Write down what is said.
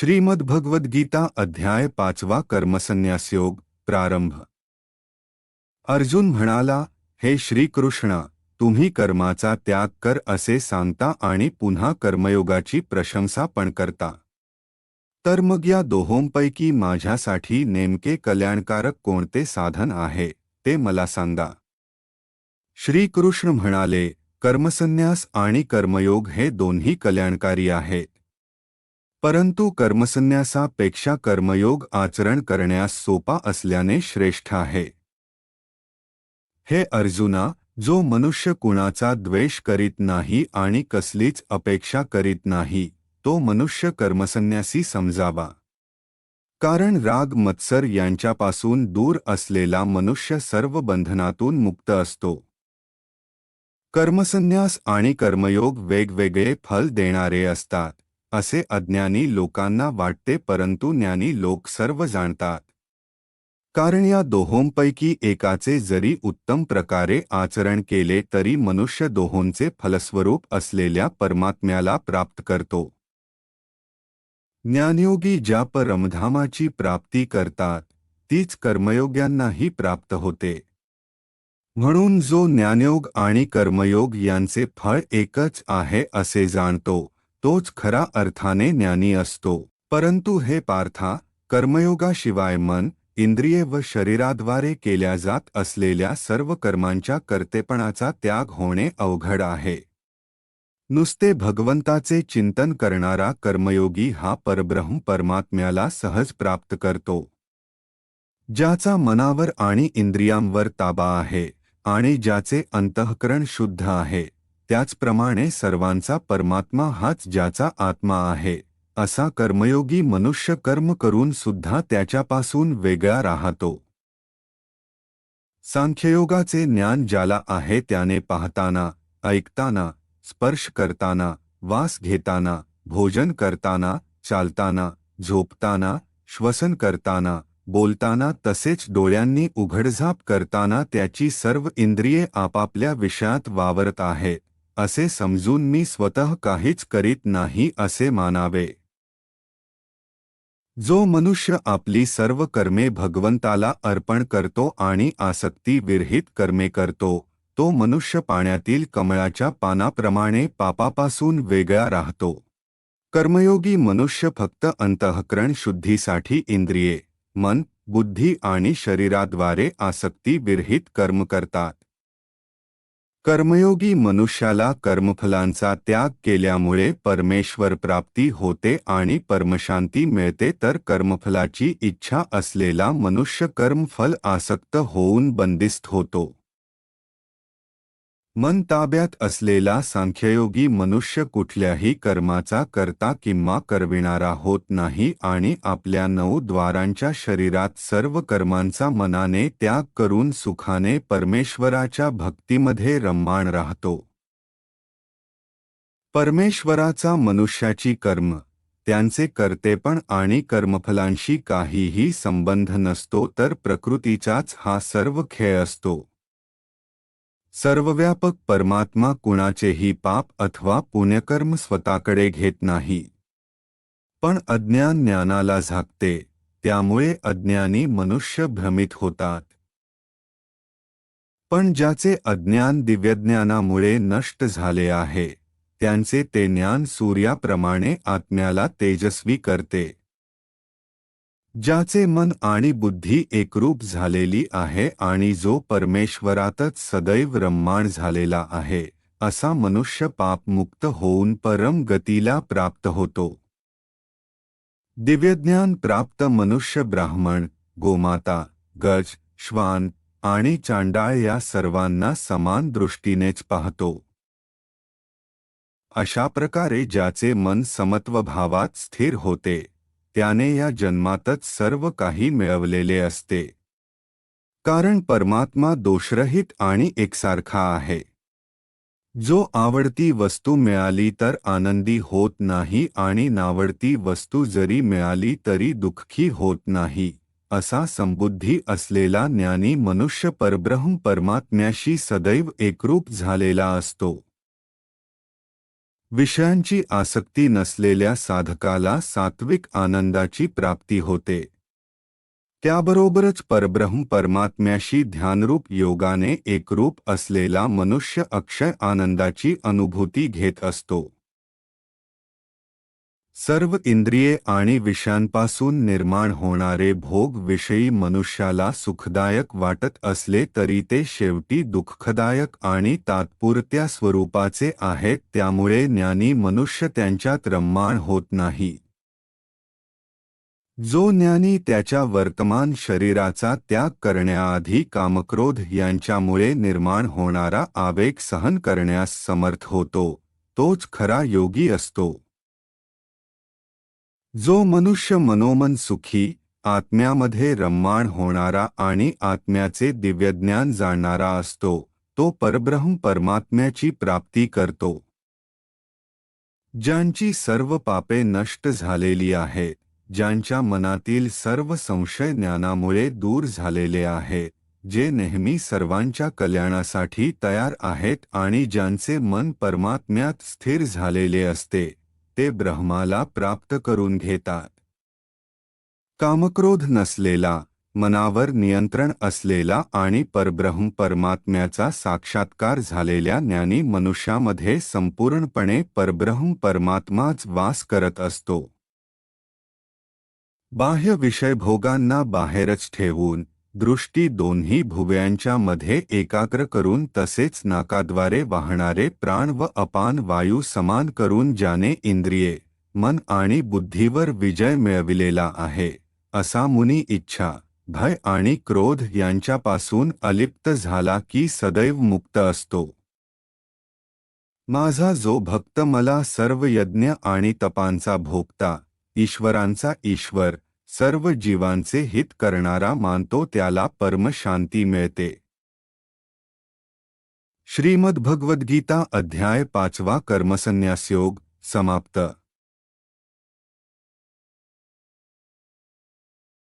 श्रीमद्भगवद्गीता अध्याय पाचवा कर्मसन्यासयोग प्रारंभ. अर्जुन म्हणाला, हे श्रीकृष्ण, तुम्ही कर्माचा त्याग कर असे सांगता आणि पुन्हा कर्मयोगाची प्रशंसा पण करता. तर मग या दोहोंपैकी माझ्यासाठी नेमके कल्याणकारक कोणते साधन आहे, ते मला सांगा. श्रीकृष्ण म्हणाले कर्मसन्यास आणि कर्मयोग हे दोन्ही कल्याणकारी आहेत परंतु कर्मसन्यासापेक्षा कर्मयोग आचरण करण्यास सोपा असल्याने श्रेष्ठ आहे. हे अर्जुना जो मनुष्य कुणाचा द्वेष करीत नाही आणि कसलीच अपेक्षा करीत नाही तो मनुष्य कर्मसन्यासी समजावा. कारण राग मत्सर यांच्यापासून दूर असलेला मनुष्य सर्व बंधनातून मुक्त असतो. कर्मसन्यास आणि कर्मयोग वेगवेगळे फल देणारे असतात. असे अज्ञानी लोकांना वाटते परंतु ज्ञानी लोक सर्व जाणतात. कारण या दोहोंपैकी एकाचे जरी उत्तम प्रकारे आचरण केले तरी मनुष्य दोहोंचे फलस्वरूप असलेल्या परमात्म्याला प्राप्त करतो. ज्ञानयोगी ज्या परमधामाची प्राप्ती करतात तीच कर्मयोग्यांनाही प्राप्त होते. म्हणून जो ज्ञानयोग आणि कर्मयोग यांचे फळ एकच आहे असे जाणतो. तोच खरा अर्थाने ज्ञानी असतो. परंतु हे पार्था कर्मयोगाशिवाय मन इंद्रिये व शरीराद्वारे केल्या जात असलेल्या सर्व कर्मांच्या कर्तेपणाचा त्याग होणे अवघड आहे. नुसते भगवंताचे चिंतन करणारा कर्मयोगी हा परब्रह्म परमात्म्याला सहज प्राप्त करतो. ज्याचा मनावर आणि इंद्रियांवर ताबा आहे आणि ज्याचे अंतःकरण शुद्ध आहे. त्याचप्रमाणे सर्वांचा परमात्मा हाच ज्याचा आत्मा आहे. असा कर्मयोगी मनुष्य कर्म करून सुद्धा त्याच्यापासून वेगळा राहतो. सांख्ययोगाचे ज्ञान ज्याला आहे त्याने पाहताना, ऐकताना, स्पर्श करताना, वास घेताना, भोजन करताना, चालताना, झोपताना, श्वसन करताना, बोलताना तसेच डोळ्यांनी उघडझाप करताना त्याची सर्व इंद्रिये आपापल्या विषयात वावरत आहेत. असे समजून मी स्वतः काहीच करीत नाही असे मानावे. जो मनुष्य आपली सर्व कर्मे भगवंताला अर्पण करतो आणि आसक्ती विरहित कर्मे करतो तो मनुष्य पाण्यातील कमळाच्या पानाप्रमाणे पापापासून वेगळा राहतो. कर्मयोगी मनुष्य फक्त अंतःकरण शुद्धीसाठी इंद्रिये मन बुद्धी आणि शरीराद्वारे आसक्ती विरहित कर्म करतात. कर्मयोगी मनुष्याला कर्मफलांचा त्याग केल्यामुळे परमेश्वर प्राप्ती होते आणि परमशांती मिळते तर कर्मफलाची इच्छा असलेला मनुष्य कर्मफल आसक्त होऊन बंदिस्त होतो. मन ताब्यात असलेला सांख्ययोगी मनुष्य कुठल्याही कर्माचा करता किंवा करविणारा होत नाही आणि आपल्या नऊ द्वारांच्या शरीरात सर्व कर्मांचा मनाने त्याग करून सुखाने परमेश्वराच्या भक्तीमध्ये रम्माण राहतो. परमेश्वराचा मनुष्याची कर्म त्यांचे कर्तेपण आणि कर्मफलांशी काहीही संबंध नसतो तर प्रकृतीचाच हा सर्व खेळ असतो. सर्वव्यापक परमात्मा कुणाचेही पाप अथवा पुण्यकर्म स्वतःकडे घेत नाही. पण अज्ञान ज्ञानाला झाकते त्यामुळे अज्ञानी मनुष्य भ्रमित होतात. पण ज्याचे अज्ञान दिव्यज्ञानामुळे नष्ट झाले आहे त्यांचे ते ज्ञान सूर्याप्रमाणे आत्म्याला तेजस्वी करते. ज्याचे मन आणि बुद्धी एकरूप झालेली आहे आणि जो परमेश्वरातच सदैव रम्माण झालेला आहे असा मनुष्य पापमुक्त होऊन परम गतीला प्राप्त होतो. दिव्यज्ञान प्राप्त मनुष्य ब्राह्मण गोमाता गज श्वान आणि चांडाळ या सर्वांना समान दृष्टीनेच पाहतो. अशा प्रकारे ज्याचे मन समत्वभावात स्थिर होते त्याने या जन्मातच सर्व काही मिळवलेले असते. कारण परमात्मा दोषरहित आणि एकसारखा आहे. जो आवडती वस्तू मिळाली तर आनंदी होत नाही आणि नावडती वस्तू जरी मिळाली तरी दुःखी होत नाही असा संबुद्धी असलेला ज्ञानी मनुष्य परब्रह्म परमात्म्याशी सदैव एकरूप झालेला असतो. विषयांची आसक्ती नसलेल्या साधकाला सात्विक आनंदाची प्राप्ती होते. त्याबरोबरच परब्रह्म परमात्म्याशी ध्यानरूप योगाने एकरूप असलेला मनुष्य अक्षय आनंदाची अनुभूती घेत असतो. सर्व इंद्रिये आणि विषयांपासून निर्माण होणारे भोग विषयी मनुष्याला सुखदायक वाटत असले तरी ते शेवटी दुःखदायक आणि तात्पुरत्या स्वरूपाचे आहेत त्यामुळे ज्ञानी मनुष्य त्यांच्यात रम्माण होत नाही. जो ज्ञानी त्याच्या वर्तमान शरीराचा त्याग करण्याआधी कामक्रोध यांच्यामुळे निर्माण होणारा आवेग सहन करण्यास समर्थ होतो तोच खरा योगी असतो. जो मनुष्य मनोमन सुखी आत्म्यामध्ये रम्माण होणारा आणि आत्म्याचे दिव्यज्ञान जाणणारा असतो तो परब्रह्म परमात्म्याची प्राप्ती करतो. ज्यांची सर्व पापे नष्ट झालेली आहेत ज्यांच्या मनातील सर्व संशय ज्ञानामुळे दूर झालेले आहे जे नेहमी सर्वांच्या कल्याणासाठी तयार आहेत आणि ज्यांचे मन परमात्म्यात स्थिर झालेले असते. ते ब्रह्माला प्राप्त करून घेतात. कामक्रोध नसलेला मनावर नियंत्रण असलेला आणि परब्रह्म परमात्म्याचा साक्षात्कार झालेल्या ज्ञानी मनुष्यामध्ये संपूर्णपणे परब्रह्म परमात्माच वास करत असतो. बाह्य विषयभोगांना बाहेरच ठेवून दृष्टी दोन्ही भुवयांच्या मध्ये एकाग्र करून तसेच नाकाद्वारे वाहणारे प्राण व अपान वायू समान करून ज्याने इंद्रिये मन आणि बुद्धीवर विजय मिळविलेला आहे असा मुनी इच्छा भय आणि क्रोध यांच्यापासून अलिप्त झाला की सदैव मुक्त असतो. माझा जो भक्त मला सर्व यज्ञ आणि तपांचा भोगता ईश्वरांचा ईश्वर सर्व जीवांचे हित करणारा मानतो त्याला परमशांती मिळते. श्रीमद्भगवद्गीता अध्याय पाचवा कर्मसन्यासयोग समाप्त.